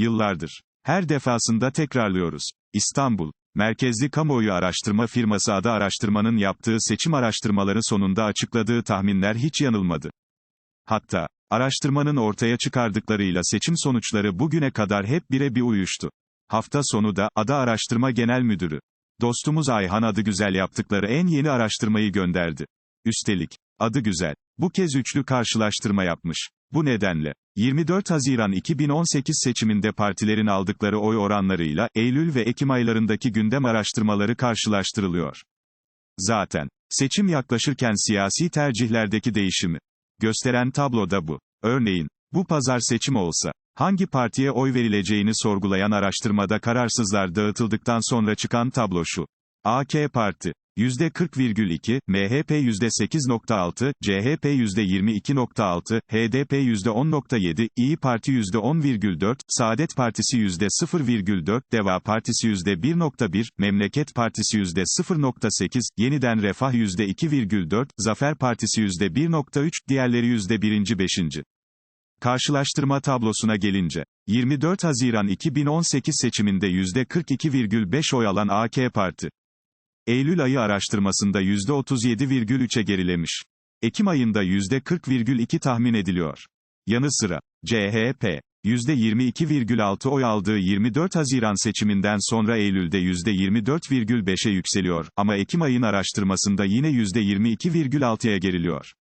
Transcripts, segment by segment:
Yıllardır. Her defasında tekrarlıyoruz. İstanbul, merkezli kamuoyu araştırma firması Ada Araştırma'nın yaptığı seçim araştırmaları sonunda açıkladığı tahminler hiç yanılmadı. Hatta, araştırmanın ortaya çıkardıklarıyla seçim sonuçları bugüne kadar hep birebir uyuştu. Hafta sonu da, Ada Araştırma Genel Müdürü, dostumuz Ayhan adı güzel yaptıkları en yeni araştırmayı gönderdi. Üstelik, adı güzel, bu kez üçlü karşılaştırma yapmış. Bu nedenle, 24 Haziran 2018 seçiminde partilerin aldıkları oy oranlarıyla, Eylül ve Ekim aylarındaki gündem araştırmaları karşılaştırılıyor. Zaten, seçim yaklaşırken siyasi tercihlerdeki değişimi gösteren tablo da bu. Örneğin, bu pazar seçim olsa, hangi partiye oy verileceğini sorgulayan araştırmada kararsızlar dağıtıldıktan sonra çıkan tablo şu. AK Parti, %40,2, MHP %8,6, CHP %22,6, HDP %10,7, İyi Parti %10,4, Saadet Partisi %0,4, Deva Partisi %1,1, Memleket Partisi %0,8, Yeniden Refah %2,4, Zafer Partisi %1,3, diğerleri %1. 5. Karşılaştırma tablosuna gelince, 24 Haziran 2018 seçiminde %42,5 oy alan AK Parti, Eylül ayı araştırmasında %37,3'e gerilemiş. Ekim ayında %40,2 tahmin ediliyor. Yanı sıra, CHP, %22,6 oy aldığı 24 Haziran seçiminden sonra Eylül'de %24,5'e yükseliyor, ama Ekim ayın araştırmasında yine %22,6'ya geriliyor.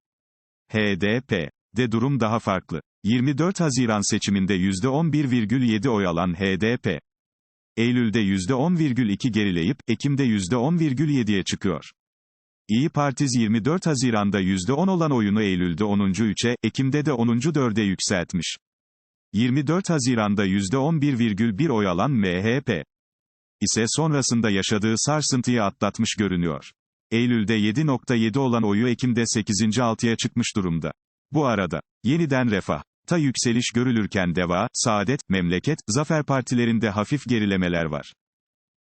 HDP, de durum daha farklı. 24 Haziran seçiminde %11,7 oy alan HDP, Eylül'de %10,2 gerileyip, Ekim'de %10,7'ye çıkıyor. İyi Parti 24 Haziran'da %10 olan oyunu Eylül'de 10. 3'e, Ekim'de de 10. 4'e yükseltmiş. 24 Haziran'da %11,1 oy alan MHP ise sonrasında yaşadığı sarsıntıyı atlatmış görünüyor. Eylül'de 7.7 olan oyu Ekim'de 8. 6'ya çıkmış durumda. Bu arada, yeniden refah, ta yükseliş görülürken Deva, Saadet, Memleket, Zafer partilerinde hafif gerilemeler var.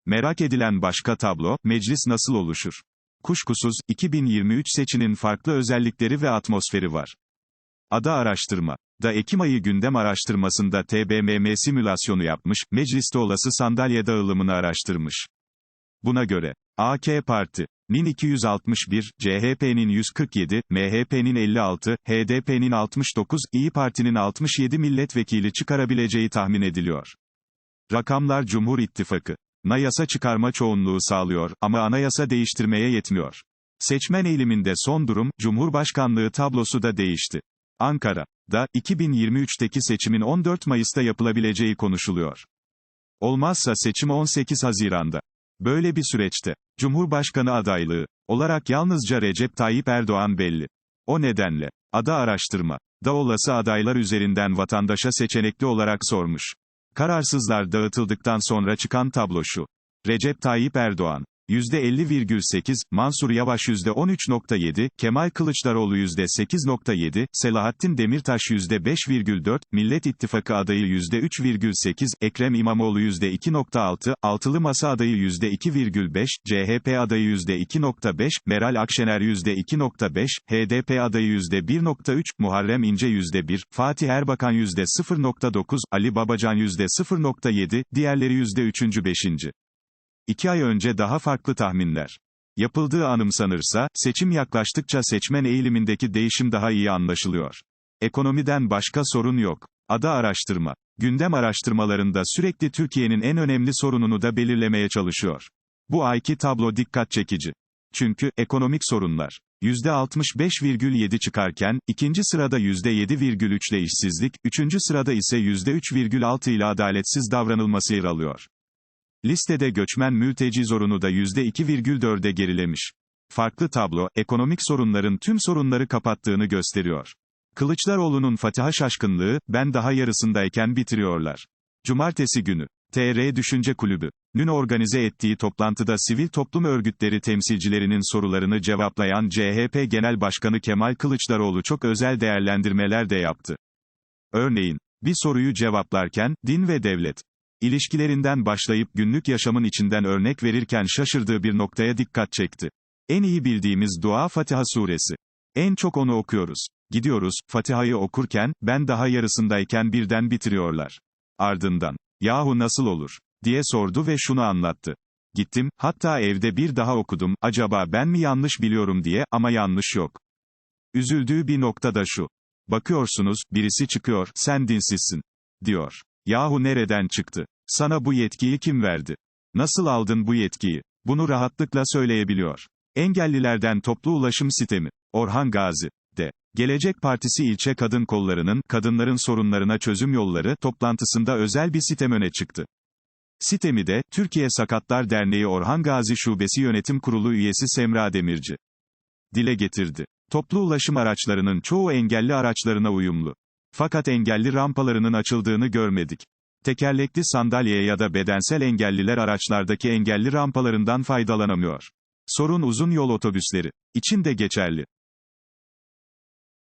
Merak edilen başka tablo, meclis nasıl oluşur? Kuşkusuz, 2023 seçinin farklı özellikleri ve atmosferi var. Ada Araştırma, da Ekim ayı gündem araştırmasında TBMM simülasyonu yapmış, mecliste olası sandalye dağılımını araştırmış. Buna göre, AK Parti, nin 261, CHP'nin 147, MHP'nin 56, HDP'nin 69, İyi Parti'nin 67 milletvekili çıkarabileceği tahmin ediliyor. Rakamlar Cumhur İttifakı. Na yasa çıkarma çoğunluğu sağlıyor, ama anayasa değiştirmeye yetmiyor. Seçmen eğiliminde son durum, Cumhurbaşkanlığı tablosu da değişti. Ankara, da, 2023'teki seçimin 14 Mayıs'ta yapılabileceği konuşuluyor. Olmazsa seçim 18 Haziran'da. Böyle bir süreçte, Cumhurbaşkanı adaylığı, olarak yalnızca Recep Tayyip Erdoğan belli. O nedenle, ada araştırma, da olası adaylar üzerinden vatandaşa seçenekli olarak sormuş. Kararsızlar dağıtıldıktan sonra çıkan tablo şu. Recep Tayyip Erdoğan, %50,8, Mansur Yavaş %13,7, Kemal Kılıçdaroğlu %8,7, Selahattin Demirtaş %5,4, Millet İttifakı adayı %3,8, Ekrem İmamoğlu %2,6, Altılı Masa adayı %2,5, CHP adayı %2,5, Meral Akşener %2,5, HDP adayı %1,3, Muharrem İnce %1, Fatih Erbakan %0,9, Ali Babacan %0,7, diğerleri %3. 5. İki ay önce daha farklı tahminler yapıldığı anımsanırsa, seçim yaklaştıkça seçmen eğilimindeki değişim daha iyi anlaşılıyor. Ekonomiden başka sorun yok. Ada araştırma. Gündem araştırmalarında sürekli Türkiye'nin en önemli sorununu da belirlemeye çalışıyor. Bu ayki tablo dikkat çekici. Çünkü, ekonomik sorunlar, %65,7 çıkarken, ikinci sırada %7,3 ile işsizlik, üçüncü sırada ise %3,6 ile adaletsiz davranılması yer alıyor. Listede göçmen mülteci zorunu da %2,4'e gerilemiş. Farklı tablo, ekonomik sorunların tüm sorunları kapattığını gösteriyor. Kılıçdaroğlu'nun Fatiha şaşkınlığı, ben daha yarısındayken bitiriyorlar. Cumartesi günü, TR Düşünce Kulübü, nün organize ettiği toplantıda sivil toplum örgütleri temsilcilerinin sorularını cevaplayan CHP Genel Başkanı Kemal Kılıçdaroğlu çok özel değerlendirmeler de yaptı. Örneğin, bir soruyu cevaplarken, din ve devlet, İlişkilerinden başlayıp günlük yaşamın içinden örnek verirken şaşırdığı bir noktaya dikkat çekti. En iyi bildiğimiz dua Fatiha suresi. En çok onu okuyoruz. Gidiyoruz, Fatiha'yı okurken, ben daha yarısındayken birden bitiriyorlar. Ardından, Yahu nasıl olur? diye sordu ve şunu anlattı. Gittim, hatta evde bir daha okudum, acaba ben mi yanlış biliyorum diye, ama yanlış yok. Üzüldüğü bir nokta da şu. Bakıyorsunuz, birisi çıkıyor, sen dinsizsin. Diyor. Yahu nereden çıktı? Sana bu yetkiyi kim verdi? Nasıl aldın bu yetkiyi? Bunu rahatlıkla söyleyebiliyor. Engellilerden toplu ulaşım sistemi. Orhan Gazi. De. Gelecek Partisi ilçe kadın kollarının, kadınların sorunlarına çözüm yolları, toplantısında özel bir sitem öne çıktı. Sitemi de, Türkiye Sakatlar Derneği Orhan Gazi Şubesi Yönetim Kurulu üyesi Semra Demirci. Dile getirdi. Toplu ulaşım araçlarının çoğu engelli araçlarına uyumlu. Fakat engelli rampalarının açıldığını görmedik. Tekerlekli sandalye ya da bedensel engelliler araçlardaki engelli rampalarından faydalanamıyor. Sorun uzun yol otobüsleri. için de geçerli.